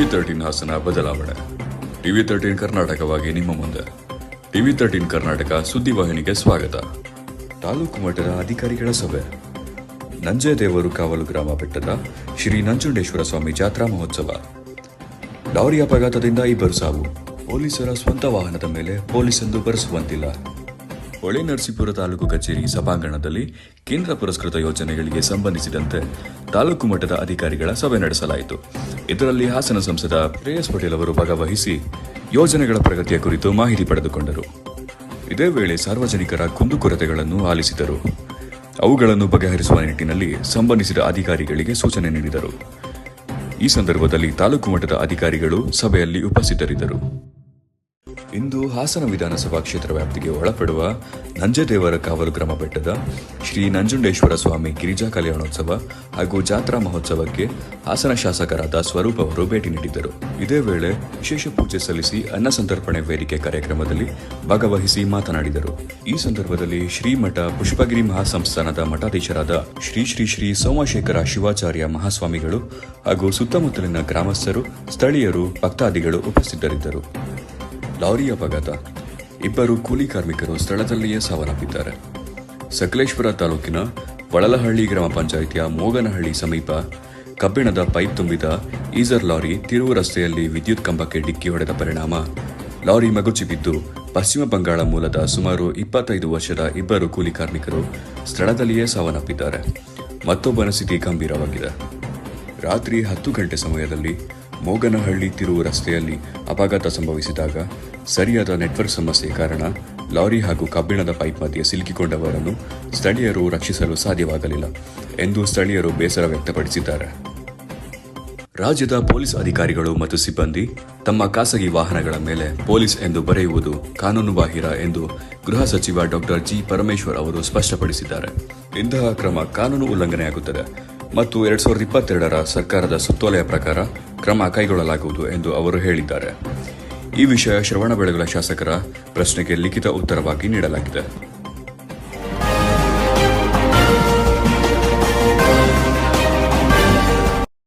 TV thirteen Hassan ಬದಲಾವಣೆ. TV thirteen ಕರ್ನಾಟಕವಾಗಿ ನಿಮ್ಮ ಮುಂದೆ. ಟಿವಿ ತರ್ಟೀನ್ ಕರ್ನಾಟಕ ಸುದ್ದಿವಾಹಿನಿಗೆ ಸ್ವಾಗತ. ತಾಲೂಕು ಮಟ್ಟದ ಅಧಿಕಾರಿಗಳ ಸಭೆ. ನಂಜೇದೇವರು ಕಾವಲು ಗ್ರಾಮ ಬೆಟ್ಟದ ಶ್ರೀ ನಂಜುಂಡೇಶ್ವರ ಸ್ವಾಮಿ ಜಾತ್ರಾ ಮಹೋತ್ಸವ. ಲಾರಿ ಅಪಘಾತದಿಂದ ಇಬ್ಬರು ಸಾವು. ಪೊಲೀಸರ ಸ್ವಂತ ವಾಹನದ ಮೇಲೆ ಪೊಲೀಸ್ ಎಂದು ಬರೆಸುವಂತಿಲ್ಲ. ಹೊಳೆ ನರಸೀಪುರ ತಾಲೂಕು ಕಚೇರಿ ಸಭಾಂಗಣದಲ್ಲಿ ಕೇಂದ್ರ ಪುರಸ್ಕೃತ ಯೋಜನೆಗಳಿಗೆ ಸಂಬಂಧಿಸಿದಂತೆ ತಾಲೂಕು ಮಟ್ಟದ ಅಧಿಕಾರಿಗಳ ಸಭೆ ನಡೆಸಲಾಯಿತು. ಇದರಲ್ಲಿ ಹಾಸನ ಸಂಸದ ಪ್ರೇಯಸ್ ಪಟೇಲ್ ಅವರು ಭಾಗವಹಿಸಿ ಯೋಜನೆಗಳ ಪ್ರಗತಿಯ ಕುರಿತು ಮಾಹಿತಿ ಪಡೆದುಕೊಂಡರು. ಇದೇ ವೇಳೆ ಸಾರ್ವಜನಿಕರ ಕುಂದುಕೊರತೆಗಳನ್ನು ಆಲಿಸಿದರು. ಅವುಗಳನ್ನು ಬಗೆಹರಿಸುವ ನಿಟ್ಟಿನಲ್ಲಿ ಸಂಬಂಧಿಸಿದ ಅಧಿಕಾರಿಗಳಿಗೆ ಸೂಚನೆ ನೀಡಿದರು. ಈ ಸಂದರ್ಭದಲ್ಲಿ ತಾಲೂಕು ಮಟ್ಟದ ಅಧಿಕಾರಿಗಳು ಸಭೆಯಲ್ಲಿ ಉಪಸ್ಥಿತರಿದ್ದರು. ಇಂದು ಹಾಸನ ವಿಧಾನಸಭಾ ಕ್ಷೇತ್ರ ವ್ಯಾಪ್ತಿಗೆ ಒಳಪಡುವ ನಂಜದೇವರ ಕಾವಲು ಗ್ರಾಮ ಬೆಟ್ಟದ ಶ್ರೀ ನಂಜುಂಡೇಶ್ವರ ಸ್ವಾಮಿ ಗಿರಿಜಾ ಕಲ್ಯಾಣೋತ್ಸವ ಹಾಗೂ ಜಾತ್ರಾ ಮಹೋತ್ಸವಕ್ಕೆ ಹಾಸನ ಶಾಸಕರಾದ ಸ್ವರೂಪ್ ಅವರು ಭೇಟಿ ನೀಡಿದ್ದರು. ಇದೇ ವೇಳೆ ವಿಶೇಷ ಪೂಜೆ ಸಲ್ಲಿಸಿ ಅನ್ನ ಸಂತರ್ಪಣೆ ವೇದಿಕೆ ಕಾರ್ಯಕ್ರಮದಲ್ಲಿ ಭಾಗವಹಿಸಿ ಮಾತನಾಡಿದರು. ಈ ಸಂದರ್ಭದಲ್ಲಿ ಶ್ರೀಮಠ ಪುಷ್ಪಗಿರಿ ಮಹಾಸಂಸ್ಥಾನದ ಮಠಾಧೀಶರಾದ ಶ್ರೀ ಶ್ರೀ ಶ್ರೀ ಸೋಮಶೇಖರ ಶಿವಾಚಾರ್ಯ ಮಹಾಸ್ವಾಮಿಗಳು ಹಾಗೂ ಸುತ್ತಮುತ್ತಲಿನ ಗ್ರಾಮಸ್ಥರು, ಸ್ಥಳೀಯರು, ಭಕ್ತಾದಿಗಳು ಉಪಸ್ಥಿತರಿದ್ದರು. ಲಾರಿ ಅಪಘಾತ. ಇಬ್ಬರು ಕೂಲಿ ಕಾರ್ಮಿಕರು ಸ್ಥಳದಲ್ಲಿಯೇ ಸಾವನ್ನಪ್ಪಿದ್ದಾರೆ. ಸಕಲೇಶ್ವರ ತಾಲೂಕಿನ ಬಳಲಹಳ್ಳಿ ಗ್ರಾಮ ಪಂಚಾಯಿತಿಯ ಮೋಗನಹಳ್ಳಿ ಸಮೀಪ ಕಬ್ಬಿಣದ ಪೈಪ್ ತುಂಬಿದ ಈಜರ್ ಲಾರಿ ತಿರುವು ರಸ್ತೆಯಲ್ಲಿ ವಿದ್ಯುತ್ ಕಂಬಕ್ಕೆ ಡಿಕ್ಕಿ ಹೊಡೆದ ಪರಿಣಾಮ. ಲಾರಿ ಮಗುಚಿ ಬಿದ್ದು ಪಶ್ಚಿಮ ಬಂಗಾಳ ಮೂಲದ ಸುಮಾರು ಇಪ್ಪತ್ತೈದು ವರ್ಷದ ಇಬ್ಬರು ಕೂಲಿ ಕಾರ್ಮಿಕರು ಸ್ಥಳದಲ್ಲಿಯೇ ಸಾವನ್ನಪ್ಪಿದ್ದಾರೆ. ಮತ್ತೊಬ್ಬನ ಸ್ಥಿತಿ ಗಂಭೀರವಾಗಿದೆ. ರಾತ್ರಿ ಹತ್ತು ಗಂಟೆ ಸಮಯದಲ್ಲಿ ಮೋಗನಹಳ್ಳಿ ತಿರುವು ರಸ್ತೆಯಲ್ಲಿ ಅಪಘಾತ ಸಂಭವಿಸಿದಾಗ ಸರಿಯಾದ ನೆಟ್ವರ್ಕ್ ಸಮಸ್ಯೆ ಕಾರಣ ಲಾರಿ ಹಾಗೂ ಕಬ್ಬಿಣದ ಪೈಪ್ ಮಧ್ಯೆ ಸಿಲುಕಿಕೊಂಡವರನ್ನು ಸ್ಥಳೀಯರು ರಕ್ಷಿಸಲು ಸಾಧ್ಯವಾಗಲಿಲ್ಲ ಎಂದು ಸ್ಥಳೀಯರು ಬೇಸರ ವ್ಯಕ್ತಪಡಿಸಿದ್ದಾರೆ. ರಾಜ್ಯದ ಪೊಲೀಸ್ ಅಧಿಕಾರಿಗಳು ಮತ್ತು ಸಿಬ್ಬಂದಿ ತಮ್ಮ ಖಾಸಗಿ ವಾಹನಗಳ ಮೇಲೆ ಪೊಲೀಸ್ ಎಂದು ಬರೆಯುವುದು ಕಾನೂನುಬಾಹಿರ ಎಂದು ಗೃಹ ಸಚಿವ ಡಾಕ್ಟರ್ ಜಿ ಪರಮೇಶ್ವರ್ ಅವರು ಸ್ಪಷ್ಟಪಡಿಸಿದ್ದಾರೆ. ಇಂತಹ ಕ್ರಮ ಕಾನೂನು ಉಲ್ಲಂಘನೆಯಾಗುತ್ತದೆ ಮತ್ತು ಎರಡ್ ಸಾವಿರದ ಇಪ್ಪತ್ತೆರಡರ ಸರ್ಕಾರದ ಸುತ್ತೋಲೆಯ ಪ್ರಕಾರ ಕ್ರಮ ಕೈಗೊಳ್ಳಲಾಗುವುದು ಎಂದು ಅವರು ಹೇಳಿದ್ದಾರೆ. ಈ ವಿಷಯ ಶ್ರವಣಬೆಳಗೊಳ ಶಾಸಕರ ಪ್ರಶ್ನೆಗೆ ಲಿಖಿತ ಉತ್ತರವಾಗಿ ನೀಡಲಾಗಿದೆ.